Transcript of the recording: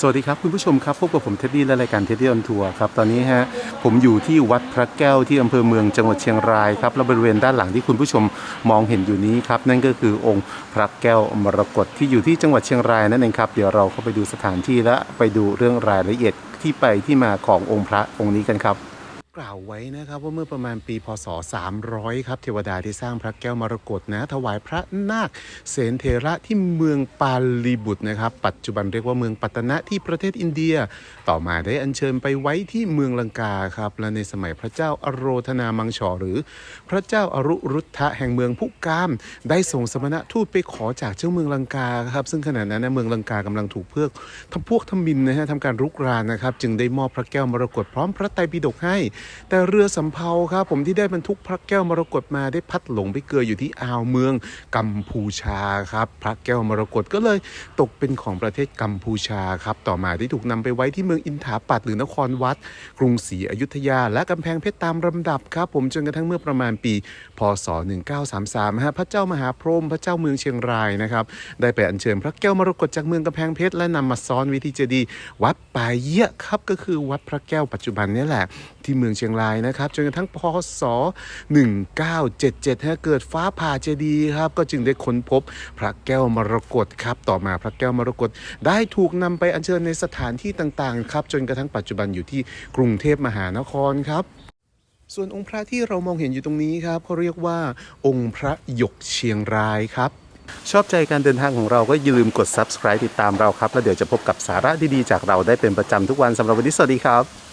สวัสดีครับคุณผู้ชมครับพบกับผมเท็ดดี้และรายการเท็ดดี้ออนทัวร์ครับตอนนี้ฮะผมอยู่ที่วัดพระแก้วที่อำเภอเมืองจังหวัดเชียงรายครับและบริเวณด้านหลังที่คุณผู้ชมมองเห็นอยู่นี้ครับนั่นก็คือองค์พระแก้วมรกตที่อยู่ที่จังหวัดเชียงรายนั่นเองครับเดี๋ยวเราเข้าไปดูสถานที่และไปดูเรื่องรายละเอียดที่ไปที่มาขององค์พระองค์นี้กันครับ กล่าวไว้นะครับว่าเมื่อประมาณปีพศ 300 ครับเทวดาที่สร้างพระแก้วมรกตนะถวายพระนาคเสนเทระที่เมืองปาลีบุตรนะครับ ปัจจุบันเรียกว่าเมืองปัตตนะที่ประเทศอินเดีย ต่อมาได้อัญเชิญไปไว้ที่เมืองลังกาครับและในสมัยพระเจ้าอโรธนามังชอหรือ พระเจ้าอรุรุทธะแห่งเมืองผู้กาม ได้ส่งสมณทูตไปขอจากเจ้าเมืองลังกาครับซึ่งขณะนั้นนะเมืองลังกากำลังถูกเพื่อกทำพวกทมินนะฮะทำการรุกรานนะครับจึงได้มอบพระแก้วมรกตพร้อมพระไตรปิฎกให้แต่เรือสำเภาครับผมที่ได้บรรทุกพระแก้วมรกตมาได้พัดหลงไปเกยอยู่ที่อ่าวเมืองกัมพูชาครับ พระแก้วมรกตก็เลยตกเป็นของประเทศกัมพูชาครับ ต่อมาได้ถูกนำไปไว้ที่เมืองอินถาปัตหรือนครวัด กรุงศรีอยุธยา และกำแพงเพชรตามลำดับครับ ผมจนกระทั่งเมื่อประมาณปี พศ 1933ฮะพระเจ้ามหาพรหมพระเจ้าเมืองเชียงรายนะครับได้ไปอัญเชิญพระแก้วมรกตจากเมืองกำแพงเพชรและนำมาซ้อนไวิธีเจดีย์วัดป่าเยี่ยครับก็คือวัดพระแก้วปัจจุบันนี่แหละ ที่เมืองเชียงรายนะครับจนกระทั่งพศ 1977ฮะเกิดฟ้าผ่าเจดีย์ครับก็จึงได้ค้นพบพระแก้วมรกตครับต่อมาพระแก้วมรกตได้ถูกนำไปอัญเชิญในสถานที่ต่างๆครับจนกระทั่งปัจจุบันอยู่ที่กรุงเทพมหานครครับส่วนองค์พระที่เรามองเห็นอยู่ตรงนี้ครับเขาเรียกว่า องค์พระหยกเชียงรายครับ ชอบใจการเดินทางของเราก็อย่าลืมกด subscribe ติดตามเราครับ แล้วเดี๋ยวจะพบกับสาระดีๆจากเราได้เป็นประจำทุกวันสำหรับวันนี้สวัสดีครับ